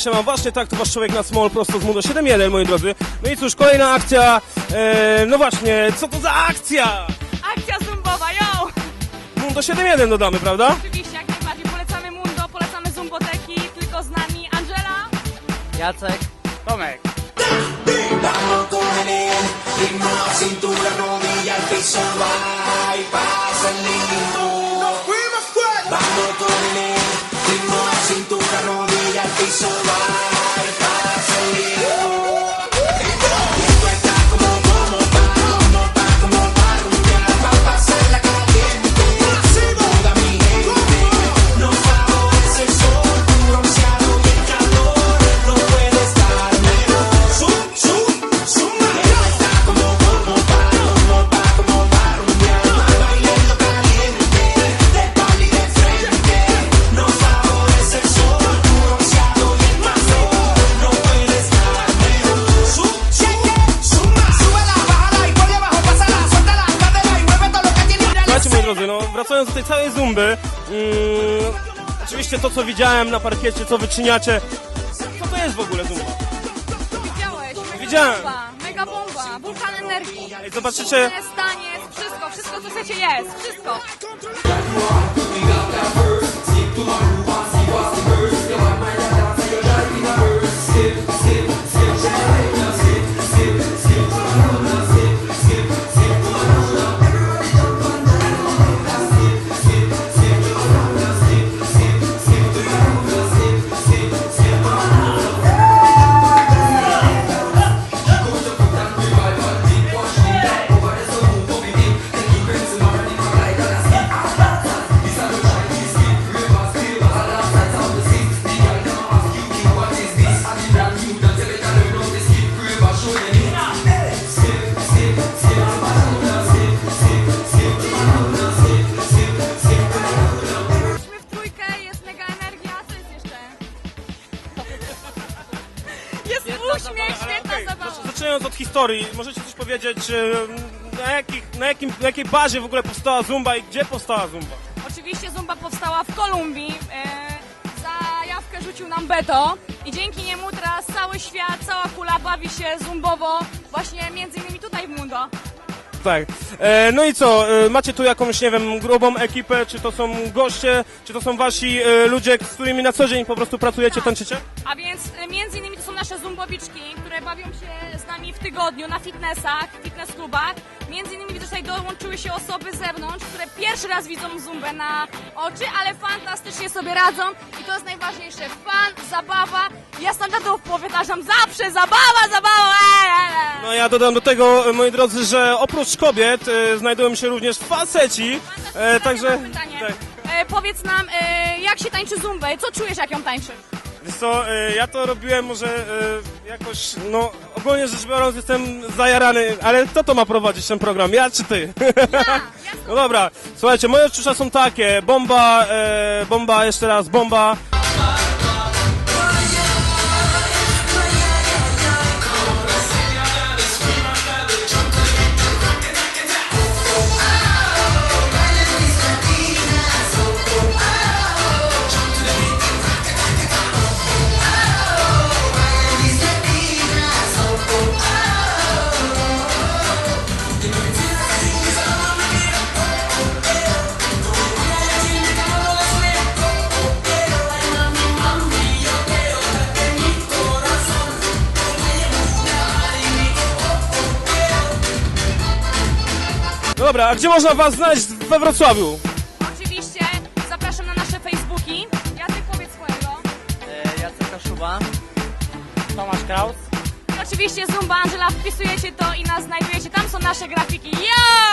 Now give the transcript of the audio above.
siema, właśnie tak, to wasz człowiek na small prosto z Mundo 7.1, moi drodzy. No i cóż, kolejna akcja, e, no właśnie, co to za akcja? Akcja zumbowa, yo! Mundo 7.1 dodamy, prawda? Oczywiście, jak najbardziej polecamy Mundo, polecamy Zumboteki, tylko z nami Angela. Jacek, Tomek. Ritmo, cintura, rodilla, wracając do tej całej zumby, mm, oczywiście to, co widziałem na parkiecie, co wyczyniacie, co to jest w ogóle zumba? Widziałeś? Mega Widziałem. Bomba, mega bomba, wulkan energii. Ej, zobaczycie, Jest taniec, wszystko, wszystko co chcecie jest, wszystko. Zaczynając od historii, możecie coś powiedzieć, e, na, jakich, na, jakim, na jakiej bazie w ogóle powstała zumba i gdzie powstała zumba? Oczywiście Zumba powstała w Kolumbii. E, zajawkę rzucił nam Beto i dzięki niemu teraz cały świat, cała kula bawi się zumbowo właśnie między innymi tutaj w Mundo. Tak. E, no i co, e, macie tu jakąś, nie wiem, grubą ekipę, czy to są goście, czy to są wasi e, ludzie, z którymi na co dzień po prostu pracujecie, tańczycie? A więc e, między innymi to są nasze zumbowiczki, które bawią się z nami w tygodniu na fitnessach, fitness klubach. Między innymi tutaj dołączyły się osoby z zewnątrz, które pierwszy raz widzą zumbę na oczy, ale fantastycznie sobie radzą i to jest najważniejsze. Fan, zabawa. Ja standardowo powtarzam zawsze zabawa, zabawa. eee. No ja dodam do tego, e, moi drodzy, że oprócz kobiet e, znajdują się również faceci, e, także... Mam pytanie. Tak. E, powiedz nam, e, jak się tańczy zumbę? Co czujesz, jak ją tańczysz? Wiesz co, e, ja to robiłem może e, jakoś, no ogólnie rzecz biorąc jestem zajarany, ale kto to ma prowadzić ten program, ja czy ty? No dobra, słuchajcie, moje odczucia są takie, bomba, e, bomba, jeszcze raz, bomba. Dobra, a gdzie można was znaleźć we Wrocławiu? Oczywiście zapraszam na nasze Facebooki. Jacek, powiedz swojego. E, Jacek Kaszuba. Tomasz Kraus. I oczywiście Zumba Angela, wpisujecie to i nas znajdujecie. Tam są nasze grafiki. Yo!